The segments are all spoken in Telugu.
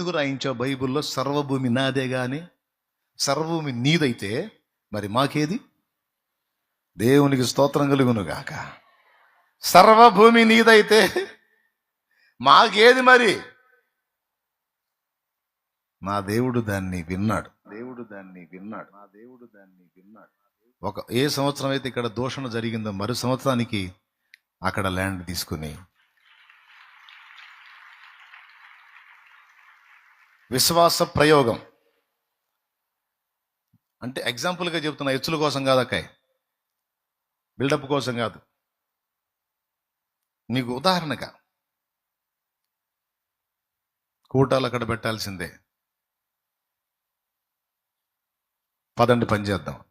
ఎందుకు రాయించావు బైబిల్లో? సర్వభూమి నాదే కానీ సర్వభూమి నీదైతే మరి మాకేది? దేవునికి స్తోత్రం కలుగును గాక సర్వభూమి నీదైతే మాకేది మరి? నా దేవుడు దాన్ని విన్నాడు. దేవుడు దాన్ని విన్నాడు. నా దేవుడు దాన్ని విన్నాడు. ఒక ఏ సంవత్సరం అయితే ఇక్కడ దూషణ జరిగిందో మరు సంవత్సరానికి అక్కడ ల్యాండ్ తీసుకుని విశ్వాస ప్రయోగం. అంటే ఎగ్జాంపుల్గా చెప్తున్నా ఎచ్చుల కోసం కాదు అక్కాయ్ బిల్డప్ కోసం కాదు. నీకు ఉదాహరణగా కూటాలు అక్కడ పెట్టాల్సిందే. పదండి పని చేద్దాం.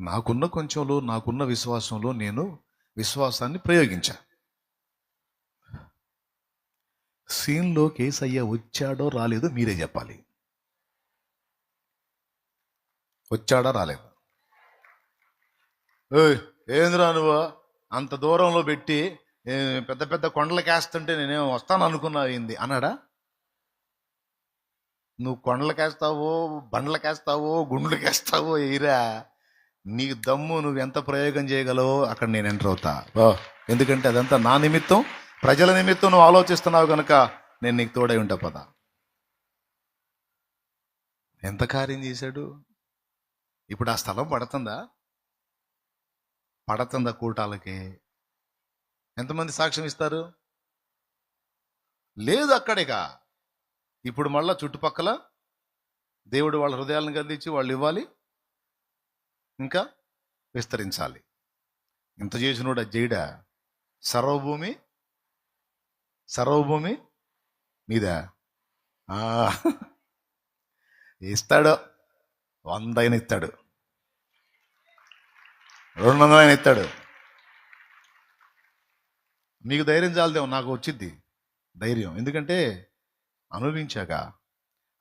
నాకున్న కొంచెంలో నాకున్న విశ్వాసంలో నేను విశ్వాసాన్ని ప్రయోగించా. సీన్లో కేసయ్య వచ్చాడో రాలేదో మీరే చెప్పాలి. వచ్చాడా రాలేదు? ఏంద్రా ఏందిరా నువ్వు? అంత దూరంలో పెట్టి పెద్ద పెద్ద కొండలకి వేస్తుంటే నేనేం వస్తాను అనుకున్నా ఏంది? అన్నాడా? నువ్వు కొండలకేస్తావో బండ్లకేస్తావో గుండ్లకేస్తావో ఎయిరా నీకు దమ్ము నువ్వు ఎంత ప్రయోగం చేయగలవో అక్కడ నేను ఎంటర్ అవుతా. ఎందుకంటే అదంతా నా నిమిత్తం. ప్రజల నిమిత్తం నువ్వు ఆలోచిస్తున్నావు కనుక నేను నీకు తోడై ఉంటా పద. ఎంత కార్యం చేశాడు? ఇప్పుడు ఆ స్థలం పడుతుందా? పడుతుందా కూటాలకి? ఎంతమంది సాక్ష్యం ఇస్తారు? లేదు అక్కడిక. ఇప్పుడు మళ్ళా చుట్టుపక్కల దేవుడు వాళ్ళ హృదయాలను గద్దించి వాళ్ళు ఇవ్వాలి ఇంకా విస్తరించాలి. ఇంత చేసినోడు అది చేయడా సర్వభూమి సర్వభూమి మీదా? ఇస్తాడు. వంద అయినా ఇస్తాడు. రెండు వందలైనా ఇస్తాడు. మీకు ధైర్యం చాలదేమో నాకు వచ్చింది ధైర్యం. ఎందుకంటే అనుభవించాక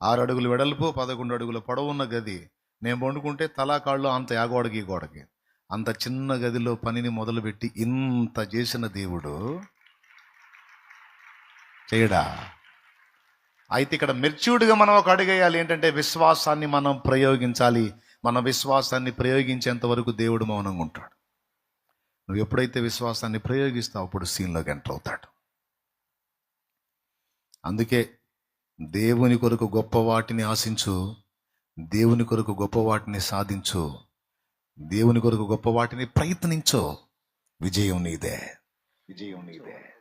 ఆరు అడుగులు వెడల్పు పదకొండు అడుగుల పొడవు ఉన్న గది నేను వండుకుంటే తలా కాళ్ళు అంత ఆ గోడకి ఈ గోడకి. అంత చిన్న గదిలో పనిని మొదలుపెట్టి ఇంత చేసిన దేవుడు చేయడా అయితే ఇక్కడ మెచ్యూర్డ్గా మనం ఒక అడుగేయాలి. ఏంటంటే విశ్వాసాన్ని మనం ప్రయోగించాలి. మన విశ్వాసాన్ని ప్రయోగించేంత వరకు దేవుడు మౌనంగా ఉంటాడు. నువ్వు ఎప్పుడైతే విశ్వాసాన్ని ప్రయోగిస్తావు అప్పుడు సీన్లోకి ఎంటర్ అవుతాడు. అందుకే దేవుని కొరకు గొప్ప వాటిని ఆశించు. దేవుని కొరకు గొప్ప వాటిని సాధించు. దేవుని కొరకు గొప్ప వాటిని ప్రయత్నించు. విజయం నీదే. విజయం నీదే.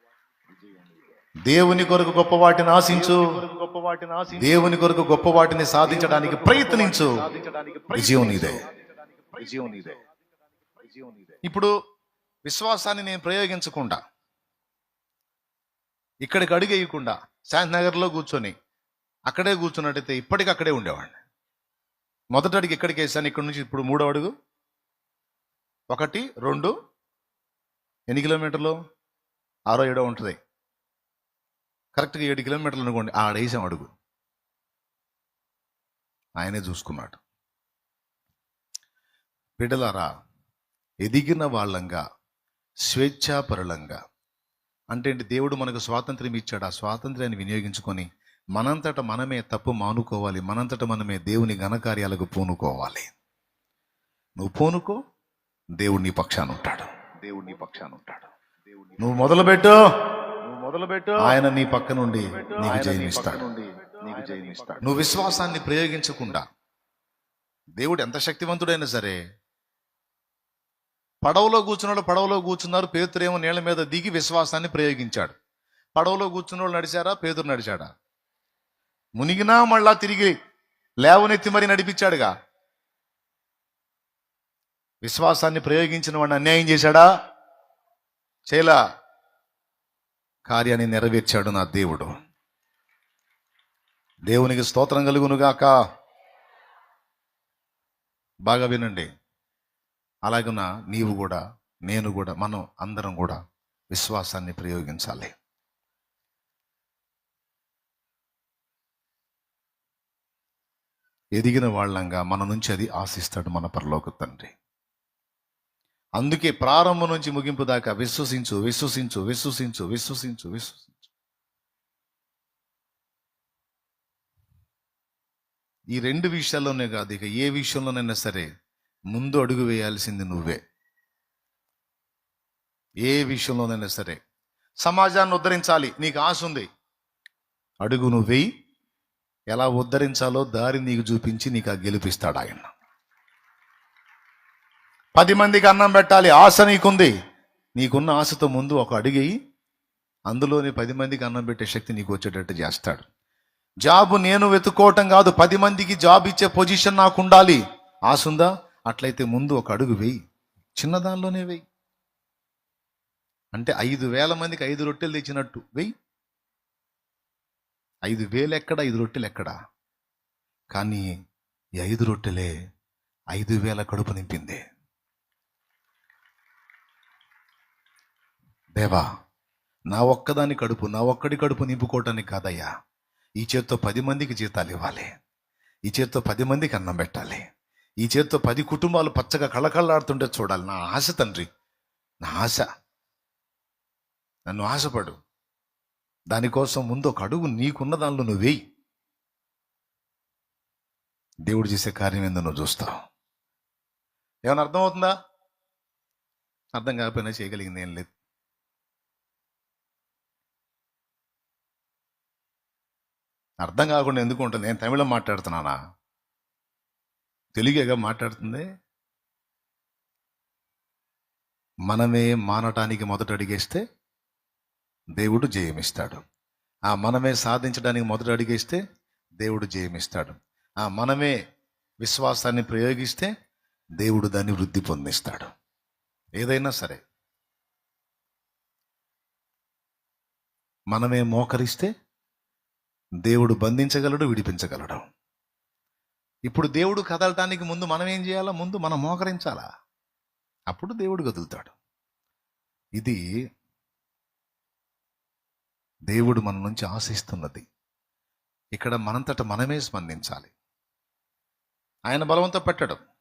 దేవుని కొరకు గొప్ప వాటిని ఆశించు. గొప్ప వాటిని ఆశి దేవుని కొరకు గొప్ప వాటిని సాధించడానికి ప్రయత్నించు. విజయం నీదే విజయం నీదే ఇప్పుడు విశ్వాసాన్ని నేను ప్రయోగించకుండా ఇక్కడికి అడుగేయకుండా శాంతినగర్లో కూర్చొని అక్కడే కూర్చున్నట్టయితే ఇప్పటికి అక్కడే ఉండేవాడిని. మొదటి అడుగు ఇక్కడికి వేసాను? ఇక్కడ నుంచి ఇప్పుడు మూడో అడుగు. ఒకటి రెండు. ఎన్ని కిలోమీటర్లు? ఆరో ఏడో ఉంటుంది. కరెక్ట్గా ఏడు కిలోమీటర్లు అనుకోండి ఆడ వేసాం అడుగు. ఆయనే చూసుకున్నాడు. బిడ్డలారా ఎదిగిన వాళ్ళంగా స్వేచ్ఛాపరులంగా అంటే ఏంటి? దేవుడు మనకు స్వాతంత్ర్యం ఇచ్చాడు. ఆ స్వాతంత్ర్యాన్ని వినియోగించుకొని మనంతట మనమే తప్పు మానుకోవాలి. మనంతట మనమే దేవుని ఘనకార్యాలకు పూనుకోవాలి. నువ్వు పూనుకో దేవుడు నీ పక్షాన ఉంటాడు. దేవుడు నీ పక్షాన ఉంటాడు. దేవుడు నువ్వు మొదలుపెట్టు. నువ్వు మొదలు పెట్టు ఆయన నీ పక్క నుండి నీకు జయమిస్తాడు నీకు జయమిస్తాడు. నువ్వు విశ్వాసాన్ని ప్రయోగించకుండా దేవుడు ఎంత శక్తివంతుడైనా సరే పడవలో కూర్చున్నాడు పడవలో కూర్చున్నారు. పేతురేమో నీళ్ళ మీద దిగి విశ్వాసాన్ని ప్రయోగించాడు. పడవలో కూర్చున్న వాళ్ళు నడిచారా పేతురు నడిచాడా? మునిగినా మళ్ళా తిరిగి లేవనెత్తి మరి నడిపించాడుగా. విశ్వాసాన్ని ప్రయోగించిన వాడిని అన్యాయం చేశాడా? చేయలా. కార్యాన్ని నెరవేర్చాడు నా దేవుడు. దేవునికి స్తోత్రం కలుగునుగాక. బాగా వినండి. అలాగున నీవు కూడా నేను కూడా మనం అందరం కూడా విశ్వాసాన్ని ప్రయోగించాలి. ఎదిగిన వాళ్ళంగా మన నుంచి అది ఆశిస్తాడు మన పరలోక తండ్రి. అందుకే ప్రారంభం నుంచి ముగింపు దాకా విశ్వసించు విశ్వసించు విశ్వసించు విశ్వసించు విశ్వసించు. ఈ రెండు విషయాల్లోనే కాదు ఇక ఏ విషయంలోనైనా సరే ముందు అడుగు వేయాల్సింది నువ్వే. ఏ విషయంలోనైనా సరే. సమాజాన్ని ఉద్ధరించాలి నీకు ఆశ ఉంది. అడుగు నువ్వు వెయ్యి ఎలా ఉద్ధరించాలో దారి నీకు చూపించి నీకు ఆ గెలిపిస్తాడు ఆయన. పది మందికి అన్నం పెట్టాలి ఆశ నీకుంది. నీకున్న ఆశతో ముందు ఒక అడిగి అందులోనే పది మందికి అన్నం పెట్టే శక్తి నీకు వచ్చేటట్టు చేస్తాడు. జాబు నేను వెతుక్కోవటం కాదు పది మందికి జాబ్ ఇచ్చే పొజిషన్ నాకు ఉండాలి. ఆశ ఉందా? అట్లయితే ముందు ఒక అడుగు వేయి. చిన్న దానిలోనే అంటే ఐదు వేల మందికి ఐదు రొట్టెలు తెచ్చినట్టు వెయ్యి ఐదు వేలు ఎక్కడ ఐదు రొట్టెలు ఎక్కడ? కానీ ఈ ఐదు రొట్టెలే ఐదు వేల కడుపు నింపింది. దేవా నా ఒక్కదాని కడుపు నా ఒక్కడి కడుపు నింపుకోవటానికి కాదయ్యా. ఈ చేత్తో పది మందికి జీతాలు ఇవ్వాలి. ఈ చేత్తో పది మందికి అన్నం పెట్టాలి. ఈ చేత్తో పది కుటుంబాలు పచ్చగా కళకళలాడుతుంటే చూడాలి. నా ఆశ తండ్రి నా ఆశ. నన్ను ఆశపడు. దానికోసం ముందు ఒక అడుగు నీకున్న దానిలో నువ్వు వేయి. దేవుడు చేసే కార్యం ఏందో నువ్వు చూస్తావు. ఏమైనా అర్థమవుతుందా? అర్థం కాకపోయినా చేయగలిగింది ఏం లేదు. అర్థం కాకుండా ఎందుకు ఉంటుంది? నేను తమిళం మాట్లాడుతున్నానా? తెలుగేగా మాట్లాడుతుంది? మనమే మానటానికి మొదట అడిగేస్తే దేవుడు జయమిస్తాడు. ఆ మనమే సాధించడానికి మొదట అడిగేస్తే దేవుడు జయమిస్తాడు. ఆ మనమే విశ్వాసాన్ని ప్రయోగిస్తే దేవుడు దాన్ని వృద్ధి పొందిస్తాడు. ఏదైనా సరే. మనమే మోకరిస్తే దేవుడు బంధించగలడు విడిపించగలడు. ఇప్పుడు దేవుడు కదలటానికి ముందు మనం ఏం చేయాలా? ముందు మనం మోకరించాలా? అప్పుడు దేవుడు కదులుతాడు. ఇది దేవుడు మన నుంచి ఆశిస్తున్నది. ఇక్కడ మనంతట మనమే స్పందించాలి. ఆయన బలవంతం పెట్టడం.